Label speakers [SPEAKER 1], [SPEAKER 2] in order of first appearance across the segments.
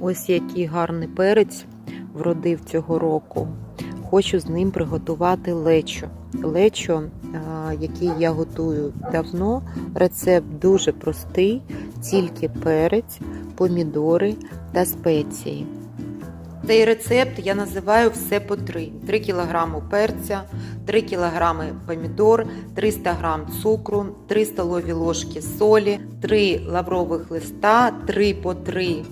[SPEAKER 1] Ось який гарний перець вродив цього року. Хочу з ним приготувати лечо. Лечо, який я готую давно. Рецепт дуже простий, тільки перець, помідори та спеції. Цей рецепт я називаю все по 3. 3 кг перця, 3 кг помідор, 300 г цукру, 3 столові ложки солі, 3 лаврових листа, 3 по 3 е,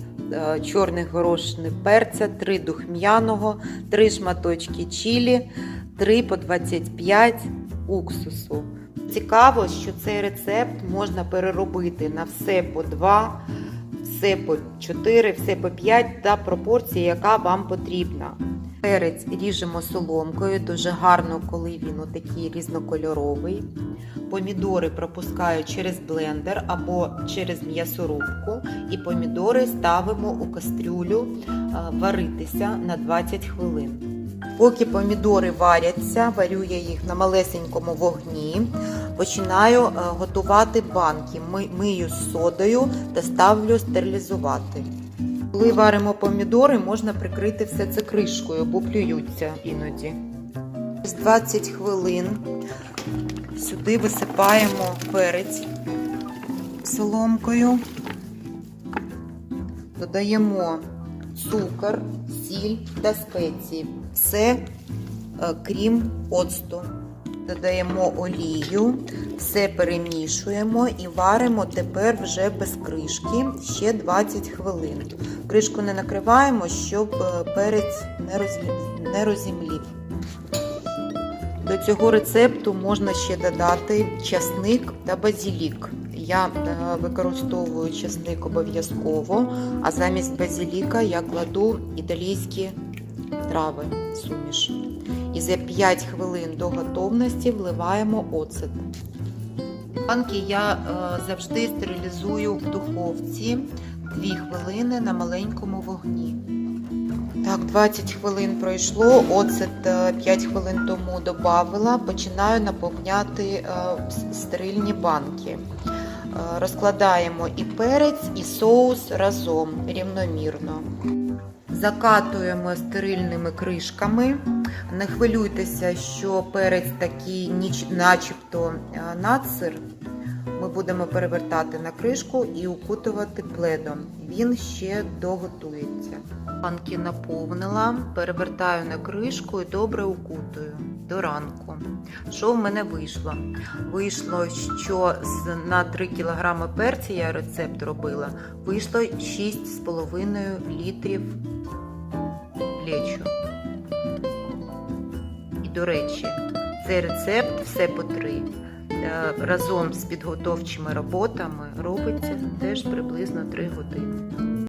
[SPEAKER 1] чорних горошини перця, 3 духм'яного, 3 шматочки чілі, 3 по 25 уксусу. Цікаво, що цей рецепт можна переробити на все по 2 все по 4, все по 5 та пропорція, яка вам потрібна. Перець ріжемо соломкою, дуже гарно, коли він отакий різнокольоровий. Помідори пропускаю через блендер або через м'ясорубку. І помідори ставимо у кастрюлю е, варитися на 20 хвилин. Поки помідори варяться, варю я їх на малесенькому вогні. Починаю е, готувати банки. Мию з содою та ставлю стерилізувати. Коли варимо помідори, можна прикрити все це кришкою, бо плюються іноді. З 20 хвилин сюди висипаємо перець соломкою, додаємо цукор, сіль та спеції. Все е, крім оцту. Додаємо олію, все перемішуємо і варимо тепер вже без кришки ще 20 хвилин. Кришку не накриваємо, щоб е, перець не, розімлів. До цього рецепту можна ще додати часник та базілік. Я е, використовую часник обов'язково, а замість базіліка я кладу італійські трави суміш. І за 5 хвилин до готовності вливаємо оцет. Банки я е, завжди стерилізую в духовці 2 хвилини на маленькому вогні. Так, 20 хвилин пройшло, оцет 5 хвилин тому додавила, починаю наповняти е, стерильні банки. Е, Розкладаємо і перець, і соус разом рівномірно. Закатуємо стерильними кришками. Не хвилюйтеся, що перець такий, начебто е, нацир. Ми будемо перевертати на кришку і укутувати пледом. Він ще доготується. Банки наповнила, перевертаю на кришку і добре укутую до ранку. Що в мене вийшло? Вийшло, що на 3 кг перця я рецепт робила, вийшло 6,5 літрів лечо. І до речі, цей рецепт все по три. Е, Разом з підготовчими роботами робиться теж приблизно 3 години.